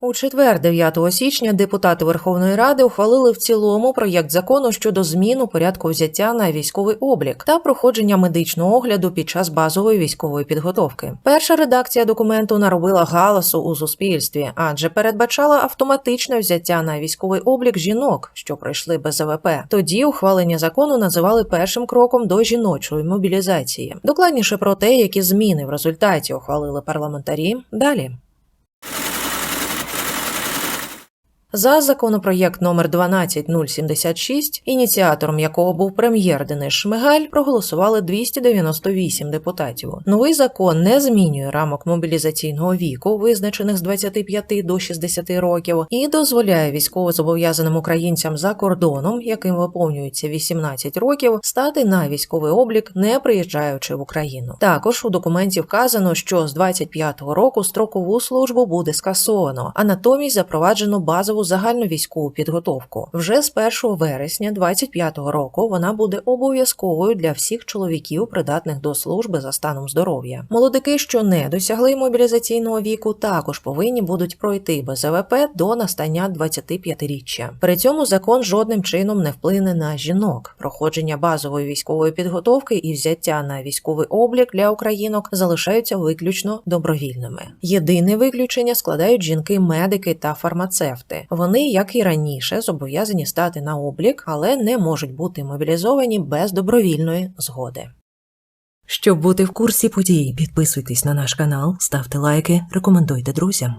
У четвер, 9 січня, депутати Верховної Ради ухвалили в цілому проєкт закону щодо змін у порядку взяття на військовий облік та проходження медичного огляду під час базової військової підготовки. Перша редакція документу наробила галасу у суспільстві, адже передбачала автоматичне взяття на військовий облік жінок, що пройшли без АВП. Тоді ухвалення закону називали першим кроком до жіночої мобілізації. Докладніше про те, які зміни в результаті ухвалили парламентарі. Далі. За законопроєкт номер 12076, ініціатором якого був прем'єр Денис Шмигаль, проголосували 298 депутатів. Новий закон не змінює рамок мобілізаційного віку, визначених з 25 до 60 років, і дозволяє військовозобов'язаним українцям за кордоном, яким виповнюється 18 років, стати на військовий облік, не приїжджаючи в Україну. Також у документі вказано, що з 25-го року строкову службу буде скасовано, а натомість запроваджено базову загальновійськову підготовку. Вже з 1 вересня 25-го року вона буде обов'язковою для всіх чоловіків, придатних до служби за станом здоров'я. Молодики, що не досягли мобілізаційного віку, також повинні будуть пройти без АВП до настання 25-річчя. При цьому закон жодним чином не вплине на жінок. Проходження базової військової підготовки і взяття на військовий облік для українок залишаються виключно добровільними. Єдине виключення складають жінки-медики та фармацевти. Вони, як і раніше, зобов'язані стати на облік, але не можуть бути мобілізовані без добровільної згоди. Щоб бути в курсі подій, підписуйтесь на наш канал, ставте лайки, рекомендуйте друзям.